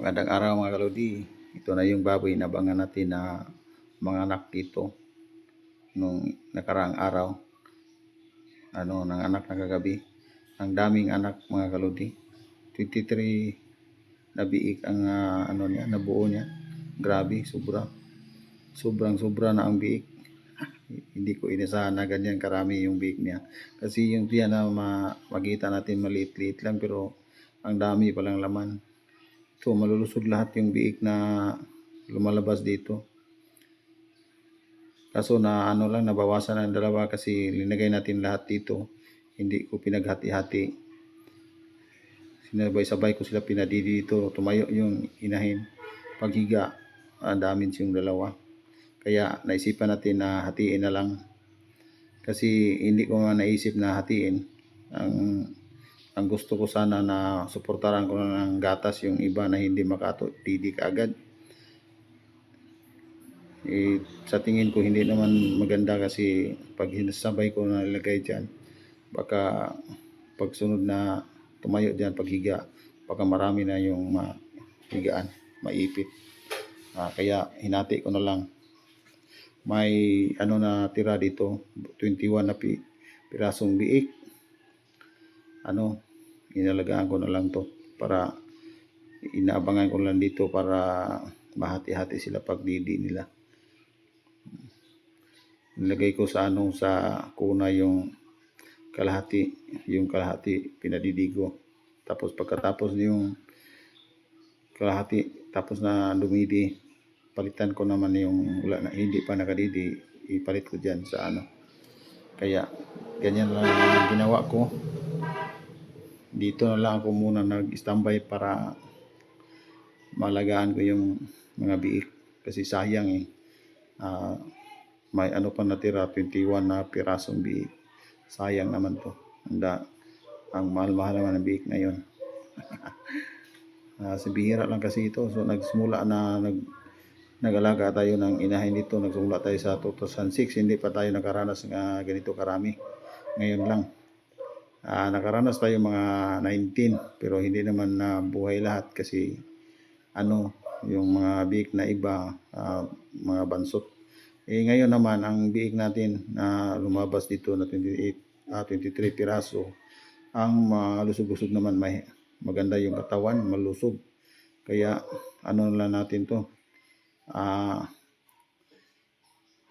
Magandang araw mga kalodi. Ito na yung baboy na bangan natin na mga anak dito nung nakaraang araw. Ano, ng anak na kagabi. Ang daming anak mga kalodi. 23 na biik ang ah, ano niya, nabuo niya. Grabe, sobra. Sobrang sobra na ang biik. Hindi ko inasahan na ganyan karami yung biik niya. Kasi yung tiyan na ma- makita natin maliit-liit lang pero ang dami palang laman. So, malulusog lahat yung biik na lumalabas dito. Kaso na ano lang, nabawasan ng dalawa kasi linagay natin lahat dito. Hindi ko pinaghati-hati. Sinabay-sabay ko sila pinadidi dito. Tumayo yung inahin. Paghiga, ang damin yung dalawa. Kaya naisipan natin na hatiin na lang. Kasi hindi ko nga naisip na hatiin. Ang ang gusto ko sana na suportaran ko na ng gatas yung iba na hindi makatidi kaagad. Eh, sa tingin ko hindi naman maganda kasi pag hinasabay ko na ilagay dyan, baka pagsunod na tumayo dyan paghiga, baka marami na yung mahigaan, maipit. Ah, kaya hinati ko na lang. May ano na tira dito, 21 na pi, pirasong biik ano, inalagaan ko na lang to para inaabangan ko lang dito para mahati-hati sila pag didi nila. Nilagay ko sa anong sa kuna yung kalahati, yung kalahati pinadidigo. Tapos pagkatapos yung kalahati, tapos na dumidi, palitan ko naman yung wala na, hindi pa nakadidi, ipalit ko dyan sa ano. Kaya ganyan lang ang ginawa ko dito na lang ako muna nag-standby para malagaan ko yung mga biik. Kasi sayang eh. Ah, may ano pa natira 21 na pirasong biik. Sayang naman to. Handa, ang mahal-mahal naman ng biik ngayon Ah, si bihira lang kasi ito. So nagsimula na nag nag-alaga tayo ng inahin dito nagsimula tayo sa 2006 hindi pa tayo nakaranas ng ganito karami. Ngayon lang Ah, nakaranas tayo mga 19 pero hindi naman na buhay lahat kasi ano yung mga biik na iba ah, mga bansot. Eh ngayon naman ang biik natin na lumabas dito na 28 ah, 23 piraso ang malusog-lusog naman may maganda yung katawan malusog. Kaya ano na lang natin to? Ah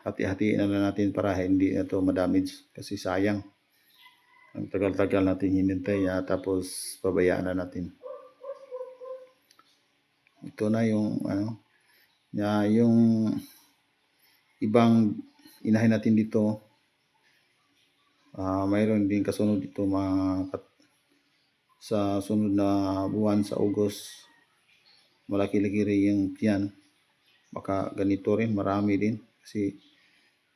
hati-hatiin na lang natin para hindi na to madamage kasi sayang ang tagal-tagal natin hinintay ah, tapos pabayaan na natin. Ito na yung ano, ya, yung ibang inahin natin dito. ah mayroon din kasunod dito mga kat- sa sunod na buwan sa August. Malaki-laki rin yung tiyan. Baka ganito rin, marami din. Kasi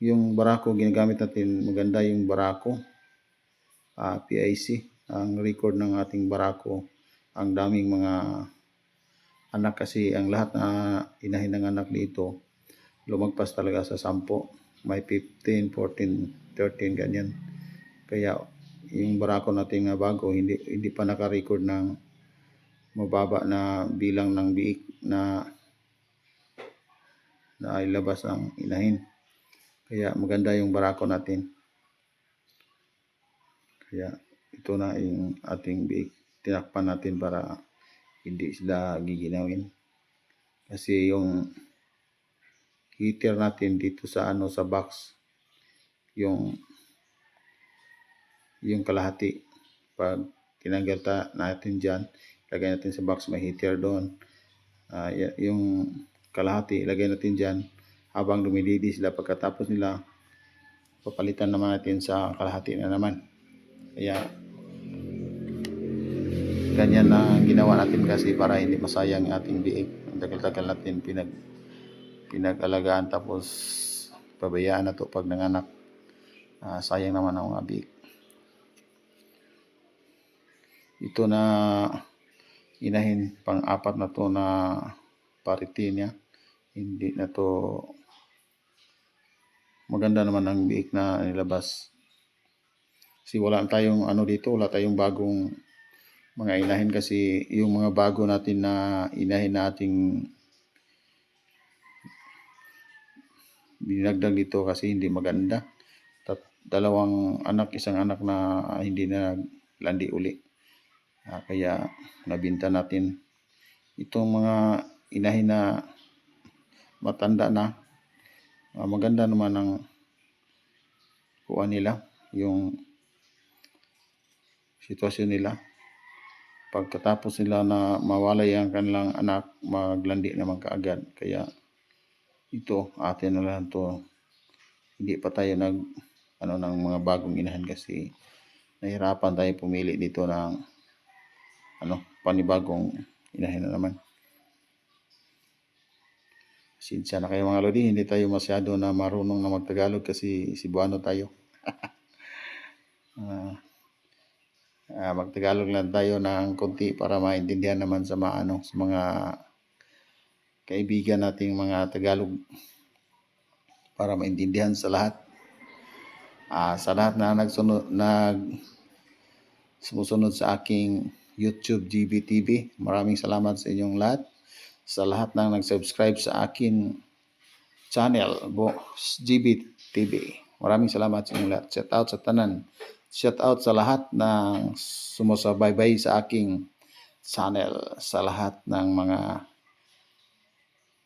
yung barako ginagamit natin, maganda yung barako ah, PIC, ang record ng ating barako, ang daming mga anak kasi ang lahat na inahin ng anak dito, lumagpas talaga sa 10, may 15, 14, 13, ganyan. Kaya yung barako natin na bago, hindi, hindi pa naka-record ng mababa na bilang ng biik na na ilabas ang inahin. Kaya maganda yung barako natin. Kaya ito na yung ating biik. Tinakpan natin para hindi sila giginawin. Kasi yung heater natin dito sa ano sa box yung yung kalahati pag tinanggal ta natin diyan lagay natin sa box may heater doon y- yung kalahati ilagay natin diyan habang dumididi sila pagkatapos nila papalitan naman natin sa kalahati na naman kaya ganyan na ang ginawa natin kasi para hindi masayang ating biik. Ang tagal-tagal natin pinag pinag-alagaan tapos pabayaan na to pag nanganak. Ah, sayang naman ang mga biik. Ito na inahin pang-apat na to na parity niya. Hindi na to maganda naman ang biik na nilabas. Kasi wala tayong ano dito, wala tayong bagong mga inahin kasi yung mga bago natin na inahin na ating dinagdag dito kasi hindi maganda. Tat, dalawang anak, isang anak na hindi na landi uli. Ah, kaya nabinta natin itong mga inahin na matanda na. Ah, maganda naman ang kuha nila, yung sitwasyon nila. Pagkatapos nila na mawalay ang kanilang anak, maglandi naman kaagad. Kaya ito, atin na lang to. Hindi pa tayo nag ano ng mga bagong inahan kasi nahirapan tayo pumili dito ng ano, panibagong inahin na naman. Sinsya na kayo mga lodi, hindi tayo masyado na marunong na magtagalog kasi Cebuano tayo. Ah, ah, magtagalog lang tayo ng konti para maintindihan naman sa mga ano, sa mga kaibigan nating mga Tagalog para maintindihan sa lahat. Ah, sa lahat na nagsunod nag sumusunod sa aking YouTube GBTV. Maraming salamat sa inyong lahat. Sa lahat ng nag-subscribe sa akin channel, Bo GBTV. Maraming salamat sa inyong lahat. Shout out sa tanan. Shout out sa lahat ng sumusubaybay sa aking channel, sa lahat ng mga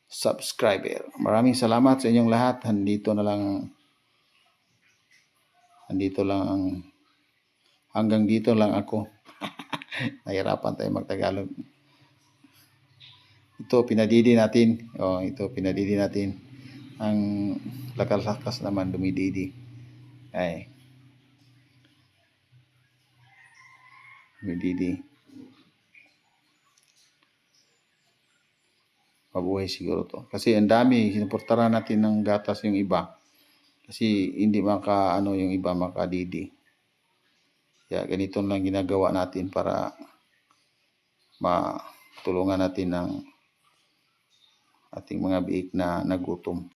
subscriber. Maraming salamat sa inyong lahat. Handito na lang handito lang ang hanggang dito lang ako. Nahirapan tayo magtagalog. Ito pinadidi natin. Oh, ito pinadidi natin. Ang lakas-lakas naman dumididi. Ay. Dumididi. Mabuhay siguro to. Kasi ang dami, sinuportaran natin ng gatas yung iba. Kasi hindi maka, ano yung iba, makadidi. Kaya ganito lang ginagawa natin para matulungan natin ng ating mga biik na nagutom.